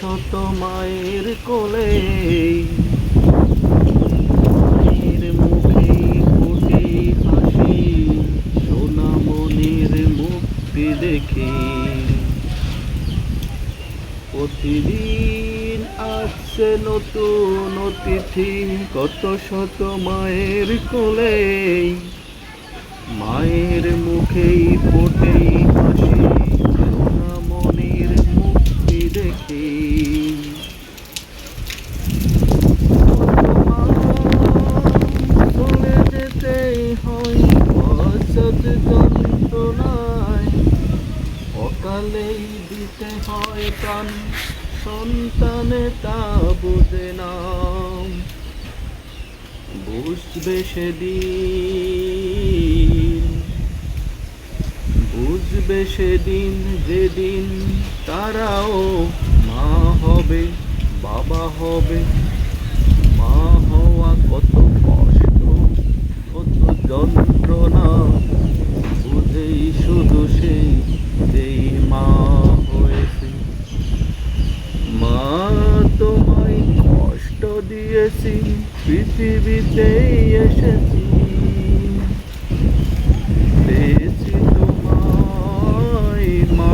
শত মায়ের কোলে। মায়ের মুখে প্রতিদিন আসছে নতুন অতিথি, কত শত মায়ের কোলে। মায়ের মুখেই ফোটেই হাসি সোনামণির মুক্তি দেখে চলে যেতেই হয় অসৎ যন্ত্রণায় অকালেই দিতে হয় প্রাণ। সন্তানে তা বুঝে না। বুঝবে সেদিন। বুঝবে সেদিন যেদিন তারাও মা হবে, বাবা হবে। মা হওয়া কত যন্ত্রণা বুঝেই শুধু সেই যেই মা হয়েছে মা তোমায় কষ্ট দিয়েছি পৃথিবীতেই এসেছি। তোমায় মা।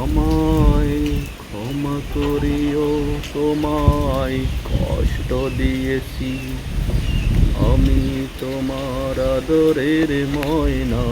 আমায় ক্ষমা করিও, তোমায় কষ্ট দিয়েছি। আমি তোমার আদরের ময়না।